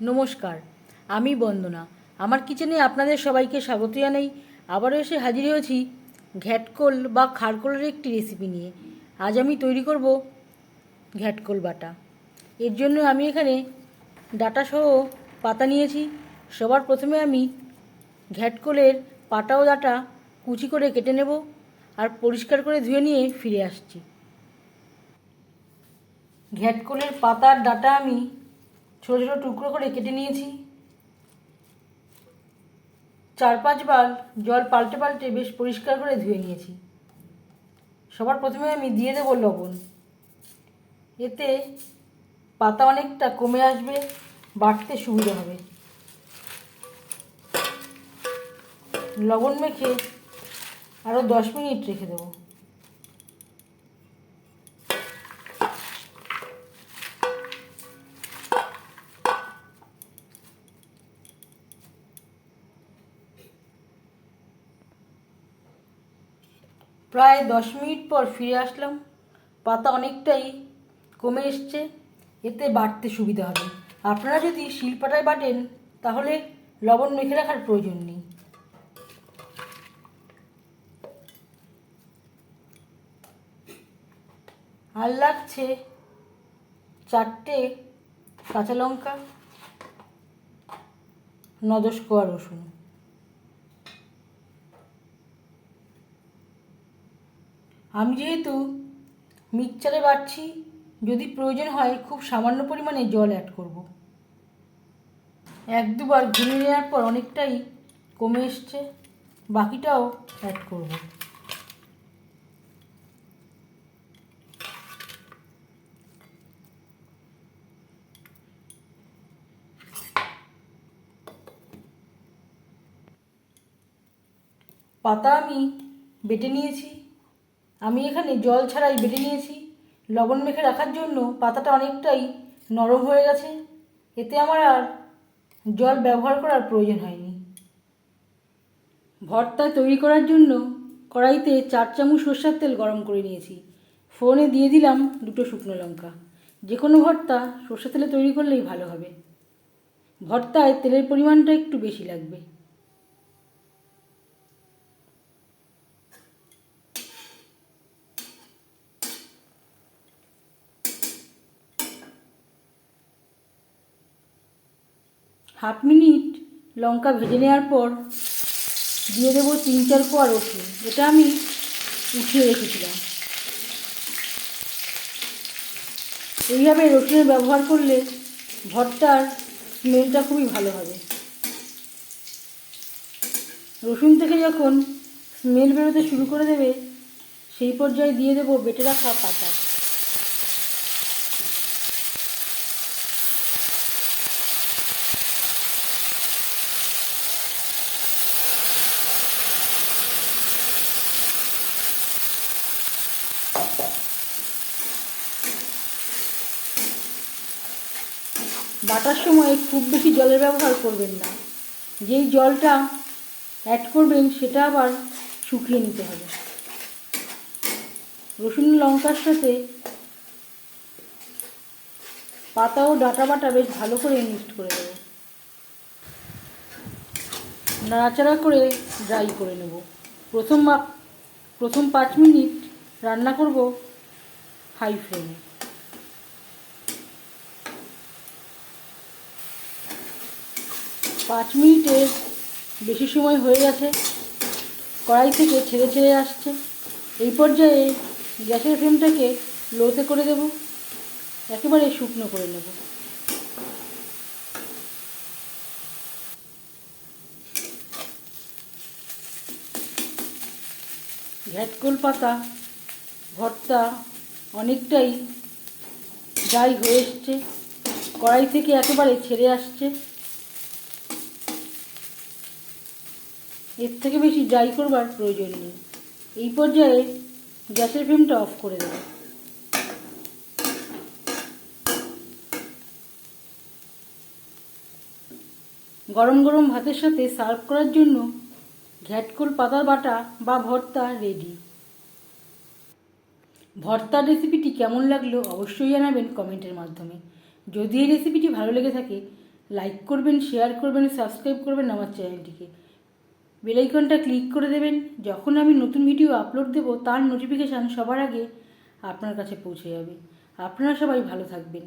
নমস্কার, আমি বন্দনা। আমার কিচেনে আপনাদের সবাইকে স্বাগত জানাই। আবারও এসে হাজির হয়েছি ঘ্যাটকোল বা খারকোলের একটি রেসিপি নিয়ে। আজ আমি তৈরি করব ঘ্যাটকোল বাটা। এর জন্য আমি এখানে ডাটা সহ পাতা নিয়েছি। সবার প্রথমে আমি ঘ্যাটকোলের পাতা ও ডাটা কুচি করে কেটে নেব আর পরিষ্কার করে ধুয়ে নিয়ে ফিরে আসছি। ঘ্যাটকোলের পাতার ডাটা আমি ছোটো ছোটো টুকরো করে কেটে নিয়েছি। চার পাঁচবার জল পাল্টে পাল্টে বেশ পরিষ্কার করে ধুয়ে নিয়েছি। সবার প্রথমে আমি দিয়ে দেবো লবণ। এতে পাতা অনেকটা কমে আসবে বাটতে সুবিধা হবে। লবণ মেখে আরও দশ মিনিট রেখে দেবো। প্রায় দশ মিনিট পর ফিরে আসলাম। পাতা অনেকটাই কমে এসছে। এতে বাটতে সুবিধা হবে। আপনারা যদি শিলপাটায় বাটেন, তাহলে লবণ মেখে রাখার প্রয়োজন নেই। আর লাগছে চারটে কাঁচা লঙ্কা নদশ কোয়া রসুন। আমি যেহেতু মিক্সচারে বাটছি যদি প্রয়োজন হয় খুব সামান্য পরিমাণে জল অ্যাড করব। এক দুবার ঘুরিয়ে নেওয়ার পর অনেকটাই কমে এসছে, বাকিটাও অ্যাড করব। পাতা আমি বেটে নিয়েছি। আমি এখানে জল ছাড়াই বেটে নিয়েছি। লবণ মেখে রাখার জন্য পাতাটা অনেকটাই নরম হয়ে গেছে। এতে আমার আর জল ব্যবহার করার প্রয়োজন হয়নি। ভর্তা তৈরি করার জন্য কড়াইতে চার চামচ সর্ষের তেল গরম করে নিয়েছি। ফোনে দিয়ে দিলাম দুটো শুকনো লঙ্কা। যে কোনো ভর্তা সর্ষের তেলে তৈরি করলেই ভালো হবে। ভর্তায় তেলের পরিমাণটা একটু বেশি লাগবে। হাফ মিনিট লঙ্কা ভেজে নেওয়ার পর দিয়ে দেবো তিন চার কোয়া রসুন। এটা আমি উঠিয়ে রেখেছিলাম। এইভাবে রসুনের ব্যবহার করলে ভর্তার স্মেলটা খুবই ভালো হবে। রসুন থেকে যখন স্মেল বেরোতে শুরু করে দেবে, সেই পর্যায়ে দিয়ে দেবো বেটে রাখা পাতা বাটার সময় খুব বেশি জলের ব্যবহার করবেন না। যেই জলটা অ্যাড করবেন, সেটা আবার শুকিয়ে নিতে হবে। রসুন, লঙ্কার সাথে পাতা ও ডাটা বাটা বেশ ভালো করে মিক্সড করে দেবো নাড়াচাড়া করে ড্রাই করে নেব। প্রথম প্রথম পাঁচ মিনিট রান্না করব হাই ফ্লেমে পাঁচ মিনিটের বেশি সময় হয়ে গেছে। কড়াই থেকে ছেড়ে ছেড়ে আসছে। এই পর্যায়ে গ্যাসের ফ্লেমটাকে লোতে করে দেব। একেবারে শুকনো করে নেব। ঘ্যাটকোল পাতা, ভর্তা অনেকটাই ড্রাই হয়ে এসছে। কড়াই থেকে একেবারে ছেড়ে আসছে। এর থেকে বেশি ড্রাই করবার প্রয়োজন নেই। এই পর্যায়ে গ্যাসের ফ্লেমটা অফ করে দেবো। গরম গরম ভাতের সাথে সার্ভ করার জন্য ঘ্যাটকোল পাতার বাটা বা ভর্তা রেডি ভর্তার রেসিপিটি কেমন লাগল অবশ্যই জানাবেন কমেন্টের মাধ্যমে। যদি এই রেসিপিটি ভালো লেগে থাকে লাইক করবেন শেয়ার করবেন সাবস্ক্রাইব করবেন আমার চ্যানেলটিকে বেলাইকনটা ক্লিক করে দেবেন। যখন আমি নতুন ভিডিও আপলোড দেব, তার নোটিফিকেশান সবার আগে আপনার কাছে পৌঁছে যাবে। আপনারা সবাই ভালো থাকবেন।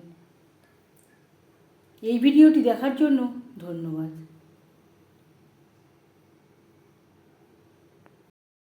এই ভিডিওটি দেখার জন্য ধন্যবাদ।